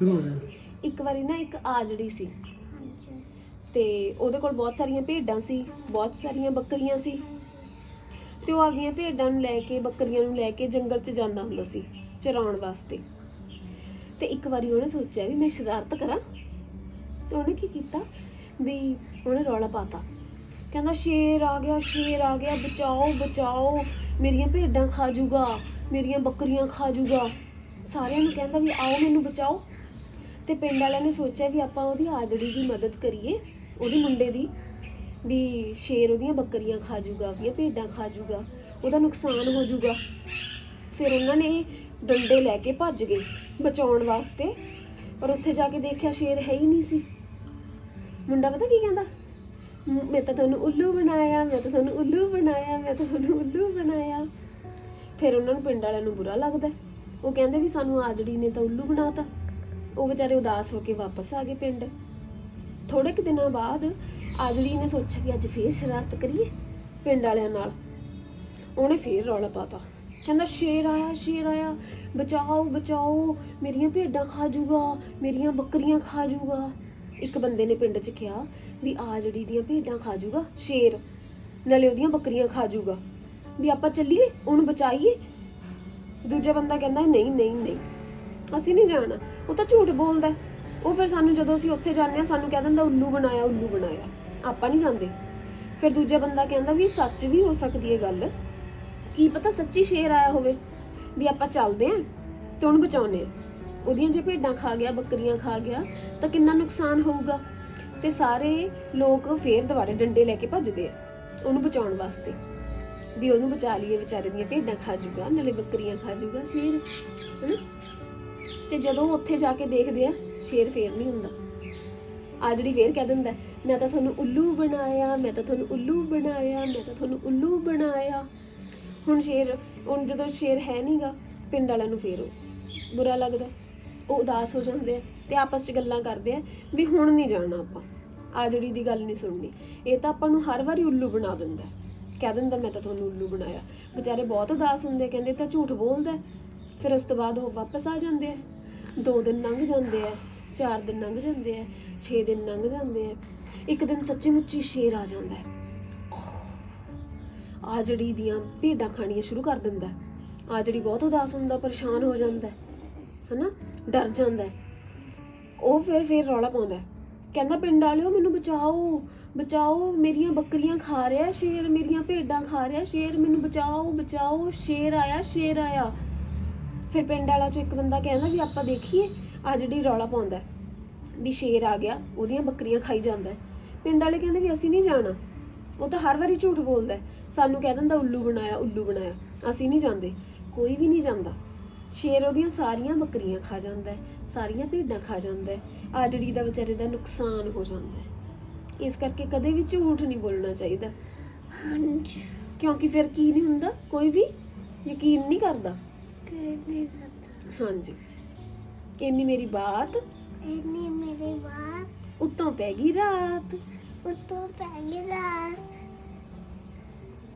ਸ਼ੁਰੂ ਹੋ ਗਿਆ ਇੱਕ ਵਾਰੀ ਨਾ ਇੱਕ ਆਜੜੀ ਸੀ। ਹਾਂਜੀ। ਤੇ ਉਹਦੇ ਕੋਲ ਬਹੁਤ ਸਾਰੀਆਂ ਭੇਡਾਂ ਸੀ ਬਹੁਤ ਸਾਰੀਆਂ ਬੱਕਰੀਆਂ ਸੀ। ਤੇ ਉਹ ਆਪਣੀਆਂ ਭੇਡਾਂ ਨੂੰ ਲੈ ਕੇ ਬੱਕਰੀਆਂ ਨੂੰ ਲੈ ਕੇ ਜੰਗਲ 'ਚ ਜਾਂਦਾ ਹੁੰਦਾ ਸੀ ਚਰਾਉਣ ਵਾਸਤੇ। ਤੇ ਇੱਕ ਵਾਰੀ ਉਹਨੇ ਸੋਚਿਆ ਵੀ ਮੈਂ ਸ਼ਰਾਰਤ ਕਰਾਂ। ਤੇ ਉਹਨੇ ਕੀ ਕੀਤਾ? ਵੀ ਉਹਨੇ ਰੌਲਾ ਪਾਤਾ। ਕਹਿੰਦਾ ਸ਼ੇਰ ਆ ਗਿਆ ਸ਼ੇਰ ਆ ਗਿਆ ਬਚਾਓ ਬਚਾਓ। ਮੇਰੀਆਂ ਭੇਡਾਂ ਖਾ ਜੂਗਾ ਮੇਰੀਆਂ ਬੱਕਰੀਆਂ ਖਾ ਜੂਗਾ। ਸਾਰਿਆਂ ਨੂੰ ਕਹਿੰਦਾ ਵੀ ਆਓ ਮੈਨੂੰ ਬਚਾਓ। ਤੇ ਪਿੰਡ ਵਾਲਿਆਂ ਨੇ ਸੋਚਿਆ ਵੀ ਆਪਾਂ ਉਹਦੀ ਆਜੜੀ ਦੀ ਮਦਦ ਕਰੀਏ, ਉਹਦੇ ਮੁੰਡੇ ਦੀ, ਵੀ ਸ਼ੇਰ ਉਹਦੀਆਂ ਬੱਕਰੀਆਂ ਖਾ ਜੂਗਾ, ਉਹਦੀਆਂ ਭੇਡਾਂ ਖਾ ਜੂਗਾ, ਉਹਦਾ ਨੁਕਸਾਨ ਹੋ ਜੂਗਾ। ਫਿਰ ਉਹਨਾਂ ਨੇ ਡੰਡੇ ਲੈ ਕੇ ਭੱਜ ਗਏ ਬਚਾਉਣ ਵਾਸਤੇ, ਪਰ ਉੱਥੇ ਜਾ ਕੇ ਦੇਖਿਆ ਸ਼ੇਰ ਹੈ ਹੀ ਨਹੀਂ ਸੀ। ਮੁੰਡਾ ਪਤਾ ਕੀ ਕਹਿੰਦਾ? ਮੈਂ ਤਾਂ ਤੁਹਾਨੂੰ ਉੱਲੂ ਬਣਾਇਆ, ਮੈਂ ਤਾਂ ਤੁਹਾਨੂੰ ਉੱਲੂ ਬਣਾਇਆ, ਮੈਂ ਤਾਂ ਤੁਹਾਨੂੰ ਉੱਲੂ ਬਣਾਇਆ। ਫਿਰ ਉਹਨਾਂ ਨੂੰ ਪਿੰਡ ਵਾਲਿਆਂ ਨੂੰ ਬੁਰਾ ਲੱਗਦਾ। ਉਹ ਕਹਿੰਦੇ ਵੀ ਸਾਨੂੰ ਆਜੜੀ ਨੇ ਤਾਂ ਉੱਲੂ ਬਣਾਤਾ। ਉਹ ਵਿਚਾਰੇ ਉਦਾਸ ਹੋ ਕੇ ਵਾਪਸ ਆ ਗਏ ਪਿੰਡ। ਥੋੜੇ ਕੁ ਦਿਨਾਂ ਬਾਅਦ ਆਜੜੀ ਨੇ ਸੋਚਿਆ ਵੀ ਅੱਜ ਫੇਰ ਸ਼ਰਾਰਤ ਕਰੀਏ ਪਿੰਡ ਵਾਲਿਆਂ ਨਾਲ। ਉਹਨੇ ਫੇਰ ਰੌਲਾ ਪਾਤਾ। ਕਹਿੰਦਾ, ਸ਼ੇਰ ਆਇਆ ਸ਼ੇਰ ਆਇਆ, ਬਚਾਓ ਬਚਾਓ, ਮੇਰੀਆਂ ਭੇਡਾਂ ਖਾ ਜੂਗਾ, ਮੇਰੀਆਂ ਬੱਕਰੀਆਂ ਖਾ ਜੂਗਾ। ਇੱਕ ਬੰਦੇ ਨੇ ਪਿੰਡ 'ਚ ਕਿਹਾ ਵੀ ਆਜੜੀ ਦੀਆਂ ਭੇਡਾਂ ਖਾ ਜੂਗਾ, ਸ਼ੇਰ, ਨਾਲੇ ਉਹਦੀਆਂ ਬੱਕਰੀਆਂ ਖਾ ਜੂਗਾ। ਵੀ ਆਪਾਂ ਚੱਲੀਏ, ਉਹਨੂੰ ਬਚਾਈਏ? ਦੂਜਾ ਬੰਦਾ ਕਹਿੰਦਾ, ਨਹੀਂ ਨਹੀਂ ਨਹੀਂ। ਅਸੀਂ ਨਹੀਂ ਜਾਣਾ। ਉਹ ਤਾਂ ਝੂਠ ਬੋਲਦਾ ਉਹ ਫਿਰ ਸਾਨੂੰ ਜਦੋਂ ਅਸੀਂ ਉੱਥੇ ਜਾਂਦੇ ਆ ਸਾਨੂੰ ਕਹਿ ਦਿੰਦਾ, ਉੱਲੂ ਬਣਾਇਆ ਉੱਲੂ ਬਣਾਇਆ। ਆਪਾਂ ਨਹੀਂ ਜਾਂਦੇ। ਫਿਰ ਦੂਜਾ ਬੰਦਾ ਕਹਿੰਦਾ ਵੀ ਸੱਚ ਵੀ ਹੋ ਸਕਦੀ ਹੈ ਗੱਲ। ਕੀ ਪਤਾ ਸੱਚੀ ਸ਼ੇਰ ਆਇਆ ਹੋਵੇ ਵੀ ਆਪਾਂ ਚੱਲਦੇ ਆਂ ਤੇ ਉਹਨੂੰ ਬਚਾਉਨੇ ਆ ਉਹਦੀਆਂ ਜੇ ਭੇਡਾਂ ਖਾ ਗਿਆ, ਬੱਕਰੀਆਂ ਖਾ ਗਿਆ, ਤਾਂ ਕਿੰਨਾ ਨੁਕਸਾਨ ਹੋਊਗਾ? ਤੇ ਸਾਰੇ ਲੋਕ ਫੇਰ ਦੁਬਾਰੇ ਡੰਡੇ ਲੈ ਕੇ ਭੱਜਦੇ ਆ ਉਹਨੂੰ ਬਚਾਉਣ ਵਾਸਤੇ। ਵੀ ਉਹਨੂੰ ਬਚਾ ਲਈਏ, ਵਿਚਾਰੇ ਦੀਆਂ ਭੇਡਾਂ ਖਾ ਜੂਗਾ, ਨਾਲੇ ਬੱਕਰੀਆਂ ਖਾ ਜੂਗਾ ਸ਼ੇਰ ਹਨਾ? ਤੇ ਜਦੋਂ ਉੱਥੇ ਜਾ ਕੇ ਦੇਖਦੇ ਆ, ਸ਼ੇਰ ਫੇਰ ਨਹੀਂ ਹੁੰਦਾ। ਆ ਜਿਹੜੀ ਫੇਰ ਕਹਿ ਦਿੰਦਾ, ਮੈਂ ਤਾਂ ਤੁਹਾਨੂੰ ਉੱਲੂ ਬਣਾਇਆ, ਮੈਂ ਤਾਂ ਤੁਹਾਨੂੰ ਉੱਲੂ ਬਣਾਇਆ, ਮੈਂ ਤਾਂ ਤੁਹਾਨੂੰ ਉੱਲੂ ਬਣਾਇਆ। ਹੁਣ ਸ਼ੇਰ, ਹੁਣ ਜਦੋਂ ਸ਼ੇਰ ਹੈ ਨਹੀਂਗਾ, ਪਿੰਡ ਵਾਲਿਆਂ ਨੂੰ ਫੇਰ ਉਹ ਬੁਰਾ ਲੱਗਦਾ। ਉਹ ਉਦਾਸ ਹੋ ਜਾਂਦੇ ਆ ਤੇ ਆਪਸ 'ਚ ਗੱਲਾਂ ਕਰਦੇ ਆ ਵੀ ਹੁਣ ਨਹੀਂ ਜਾਣਾ ਆਪਾਂ। ਆ ਜਿਹੜੀ ਦੀ ਗੱਲ ਨਹੀਂ ਸੁਣਨੀ। ਇਹ ਤਾਂ ਆਪਾਂ ਨੂੰ ਹਰ ਵਾਰੀ ਉੱਲੂ ਬਣਾ ਦਿੰਦਾ। ਕਹਿ ਦਿੰਦਾ, ਮੈਂ ਤਾਂ ਤੁਹਾਨੂੰ ਉੱਲੂ ਬਣਾਇਆ। ਵਿਚਾਰੇ ਬਹੁਤ ਉਦਾਸ ਹੁੰਦੇ, ਕਹਿੰਦੇ ਤਾਂ ਝੂਠ ਬੋਲਦਾ। ਫਿਰ ਉਸ ਤੋਂ ਬਾਅਦ ਉਹ ਵਾਪਸ ਆ ਜਾਂਦੇ ਆ। ਦੋ ਦਿਨ ਲੰਘ ਜਾਂਦੇ ਆ ਚਾਰ ਦਿਨ ਲੰਘ ਜਾਂਦੇ ਆ 6 ਦਿਨ ਲੰਘ ਜਾਂਦੇ ਆ। ਇੱਕ ਦਿਨ ਸੱਚੀ ਮੁੱਚੀ ਸ਼ੇਰ ਆ ਜਾਂਦਾ ਹੈ। ਆ ਜਿਹੜੀ ਦੀਆਂ ਭੇਡਾਂ ਖਾਣੀਆਂ ਸ਼ੁਰੂ ਕਰ ਦਿੰਦਾ ਆ ਜਿਹੜੀ ਬਹੁਤ ਉਦਾਸ ਹੁੰਦਾ ਪਰੇਸ਼ਾਨ ਹੋ ਜਾਂਦਾ ਹੈ, ਹਨਾ? ਡਰ ਜਾਂਦਾ ਉਹ ਫਿਰ ਫਿਰ ਰੌਲਾ ਪਾਉਂਦਾ ਕਹਿੰਦਾ ਪਿੰਡ ਵਾਲਿਓ ਮੈਨੂੰ ਬਚਾਓ ਬਚਾਓ ਮੇਰੀਆਂ ਬੱਕਰੀਆਂ ਖਾ ਰਿਹਾ ਸ਼ੇਰ ਮੇਰੀਆਂ ਭੇਡਾਂ ਖਾ ਰਿਹਾ ਸ਼ੇਰ ਮੈਨੂੰ ਬਚਾਓ ਬਚਾਓ ਸ਼ੇਰ ਆਇਆ ਸ਼ੇਰ ਆਇਆ। ਫਿਰ ਪਿੰਡ ਵਾਲਾ ਚੋਂ ਇੱਕ ਬੰਦਾ ਕਹਿੰਦਾ ਵੀ ਆਪਾਂ ਦੇਖੀਏ ਆ ਜਿਹੜੀ ਰੌਲਾ ਪਾਉਂਦਾ ਹੈ, ਵੀ ਸ਼ੇਰ ਆ ਗਿਆ ਉਹਦੀਆਂ ਬੱਕਰੀਆਂ ਖਾਈ ਜਾਂਦਾ ਹੈ। ਪਿੰਡ ਵਾਲੇ ਕਹਿੰਦੇ ਵੀ ਅਸੀਂ ਨਹੀਂ ਜਾਣਾ। ਉਹ ਤਾਂ ਹਰ ਵਾਰੀ ਝੂਠ ਬੋਲਦਾ ਹੈ। ਸਾਨੂੰ ਕਹਿ ਦਿੰਦਾ ਉੱਲੂ ਬਣਾਇਆ ਉੱਲੂ ਬਣਾਇਆ। ਅਸੀਂ ਨਹੀਂ ਜਾਂਦੇ। ਕੋਈ ਵੀ ਨਹੀਂ ਜਾਂਦਾ। ਸ਼ੇਰ ਉਹਦੀਆਂ ਸਾਰੀਆਂ ਬੱਕਰੀਆਂ ਖਾ ਜਾਂਦਾ ਹੈ ਸਾਰੀਆਂ ਭੇਡਾਂ ਖਾ ਜਾਂਦਾ ਹੈ। ਆਜੜੀ ਦਾ ਵਿਚਾਰੇ ਦਾ ਨੁਕਸਾਨ ਹੋ ਜਾਂਦਾ ਹੈ। ਇਸ ਕਰਕੇ ਕਦੇ ਵੀ ਝੂਠ ਨਹੀਂ ਬੋਲਣਾ ਚਾਹੀਦਾ। ਹਾਂਜੀ। ਕਿਉਂਕਿ ਫਿਰ ਕੀ ਨਹੀਂ ਹੁੰਦਾ? ਕੋਈ ਵੀ ਯਕੀਨ ਨਹੀਂ ਕਰਦਾ। ਕਰਦਾ ਹਾਂਜੀ। ਇੰਨੀ ਮੇਰੀ ਬਾਤ? ਇਹਨੇ ਮੇਰੇ ਬਾਤ। ਉੱਤੋਂ ਪੈ ਗਈ ਰਾਤ? ਉਤੋਂ ਪੈ ਗਈ ਰਾਤ।